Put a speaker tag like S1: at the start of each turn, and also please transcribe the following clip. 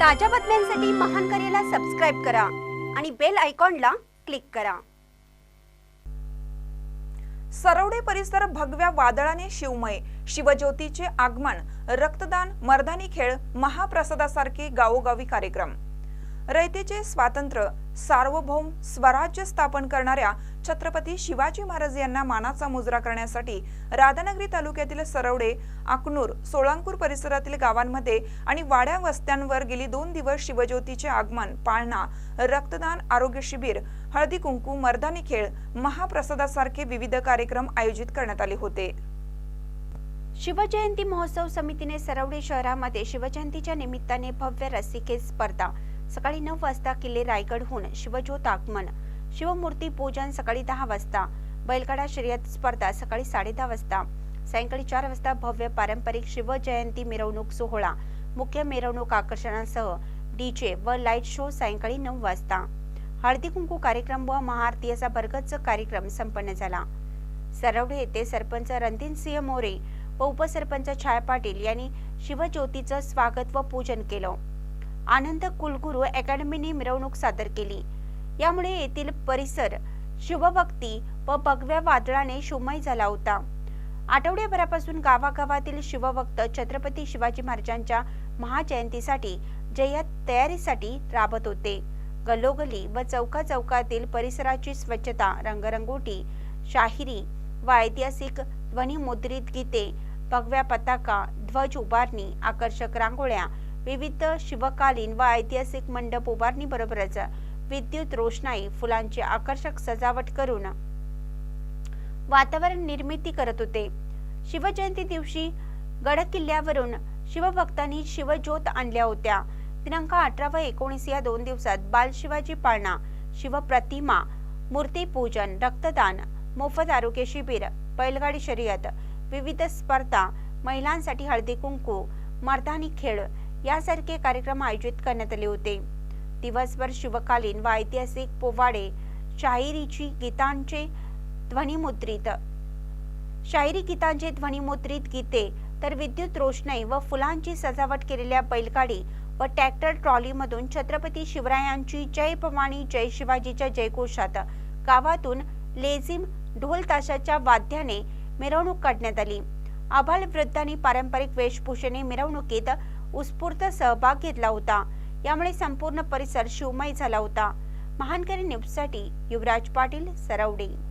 S1: ताज्या बातम्यांसाठी महान करेला सबस्क्राईब करा आणि बेल आयकॉनला क्लिक करा.
S2: सरवडे परिसर भगव्या वादळाने शिवमय. शिवज्योतीचे आगमन रक्तदान मर्दानी खेळ महाप्रसादासारखे गावोगावी कार्यक्रम. रयतेचे स्वातंत्र्य सार्वभौम स्वराज्य स्थापन करणाऱ्या छत्रपती शिवाजी महाराज यांना मानाचा मुजरा करण्यासाठी राधानगरी तालुक्यातील सरवडे अकनूर सोळांपूर परिसरातील गावांमध्ये आणि वाड्या वस्त्यांवर गेली दोन दिवस शिवज्योतीचे आगमन पाळणा रक्तदान आरोग्य शिबिर हळदी कुंकू मर्दानी खेळ महाप्रसादासारखे विविध कार्यक्रम आयोजित करण्यात आले होते.
S1: शिवजयंती महोत्सव समितीने सरवडे शहरामध्ये शिवजयंतीच्या निमित्ताने भव्य रस्सीखेच स्पर्धा सकाळी नऊ वाजता किल्ले रायगडहून शिवज्योत आगमन. शिवमूर्ती पूजन सकाळी दहा वाजता. बैलगाडा शर्यत स्पर्धा सकाळी साडे दहा वाजता. सायंकाळी चार वाजता भव्य पारंपरिक शिवजयंती मिरवणूक सोहळा. मुख्य मिरवणूक आकर्षणासह डीजे व लाइट शो सायंकाळी नऊ वाजता. हळदी कुंकू कार्यक्रम व महाआरती असा कार्यक्रम संपन्न झाला. सरवडे येथे सरपंच रणजितसिंह मोरे व उपसरपंच छाया पाटील यांनी शिवज्योतीचं स्वागत व पूजन केलं. आनंद कुलगुरू अकॅडमीने मिरवणूक सादर केली. यामुळे येथील परिसर शिवभक्ती व भगव्या वादळाने शुमय झाला होता. आठवड्याभरापासून गावागावातील शिवभक्त छत्रपती शिवाजी महाराजांच्या महाजयंतीसाठी जय्यत तयारीसाठी राबत होते. गलोगली व चौका चौकातील परिसराची स्वच्छता रंगरंगोटी शाहिरी व ऐतिहासिक ध्वनिमुद्रित गीते भगव्या पताका ध्वज उभारणी आकर्षक रांगोळ्या विविध शिवकालीन व ऐतिहासिक मंडप उभारणी बरोबरच विद्युत रोषणाई फुलांची आकर्षक सजावट करून वातावरण निर्मिती करत होते. शिवजयंती दिवशी गड किल्ल्यावरून शिवभक्तांनी शिवज्योत आणल्या होत्या. दिनांक अठरा व एकोणीस या दोन दिवसात बाल शिवाजी पाळणा शिवप्रतिमा मूर्तीपूजन रक्तदान मोफत आरोग्य शिबिर बैलगाडी शर्यत विविध स्पर्धा महिलांसाठी हळदी कुंकू मर्दानी खेळ यासारखे कार्यक्रम आयोजित करण्यात आले होते. दिवसभर शिवकालीन व ऐतिहासिक पोवाडे शाहिरीची गीतांचे ध्वनिमुद्रित शाहिरी गीतांचे ध्वनिमुद्रित गीते तर विद्युत रोषणाई व फुलांची सजावट केलेल्या बैलगाडी व ट्रॅक्टर ट्रॉलीमधून छत्रपती शिवरायांची जय भवानी जय शिवाजीच्या जयघोषात गावातून लेझिम ढोल ताशाच्या वाद्याने मिरवणूक काढण्यात आली. आभाळ वृद्धांनी पारंपरिक वेशभूषेने मिरवणुकीत उत्स्फूर्त सहभाग घेतला होता. यामुळे संपूर्ण परिसर शिवमय झाला होता. महानकरी न्यूजसाठी युवराज पाटील सरवडे.